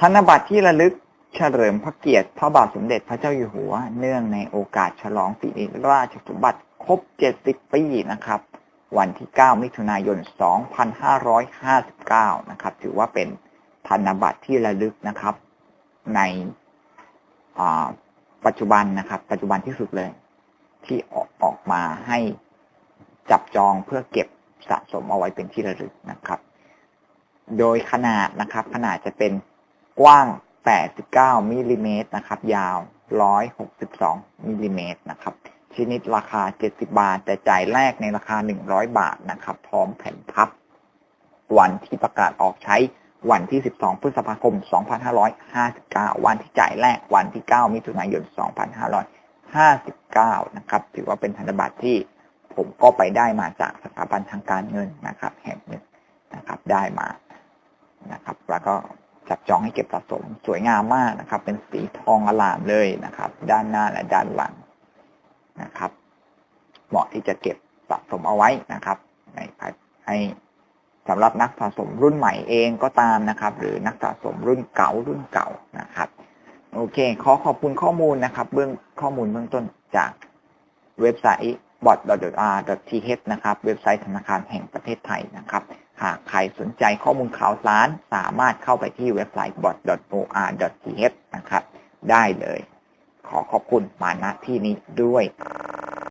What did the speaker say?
ธนบัตรที่ระลึกเฉลิมพระเกียรติพระบาทสมเด็จพระเจ้าอยู่หัว เนื่องในโอกาสฉลองสิริราชสมบัติครบ 70 ปีนะครับ วันที่ 9 มิถุนายน 2559 นะครับ ถือว่าเป็นธนบัตรที่ระลึกนะครับ ในปัจจุบันนะครับ ปัจจุบันที่สุดเลย ที่ออกออกมาให้จับจองเพื่อเก็บสะสมเอาไว้เป็นที่ระลึกนะครับ โดยขนาดนะครับ ขนาดจะเป็น กว้าง 89มิลลิเมตรนะครับ ยาว 162มิลลิเมตรนะครับ ชนิดราคา 70 บาท แต่จ่ายแรกในราคา 100 บาทนะครับ พร้อมแผ่นพับ วันที่ประกาศออกใช้วันที่ 12 พฤษภาคม 2559 วันที่จ่ายแรกวันที่ 9 มิถุนายน 2559 นะครับ ถือว่าเป็นธนบัตรที่ผมก็ไปได้มาจากสถาบันทางการเงินนะครับ แห่งหนึ่งนะครับ ได้มานะครับ แล้วก็ จับจองให้เก็บสะสม สวยงามมากนะครับ เป็นสีทองอลามเลยนะครับ ด้านหน้าและด้านหลังนะครับ เหมาะที่จะเก็บสะสมเอาไว้นะครับในให้สำหรับนักสะสมรุ่นใหม่เองก็ตามนะครับ หรือนักสะสมรุ่นเก่ารุ่นเก่านะครับ โอเค ขอขอบคุณข้อมูลนะครับ เบื้องข้อมูลเบื้องต้นจากเว็บไซต์ bot.r.th นะครับ เว็บไซต์ธนาคารแห่งประเทศไทยนะครับ หากใครสนใจข้อมูลข่าวสาร สามารถเข้าไปที่เว็บไซต์ bot.or.th นะครับ ได้เลย ขอขอบคุณมาณที่นี้ด้วย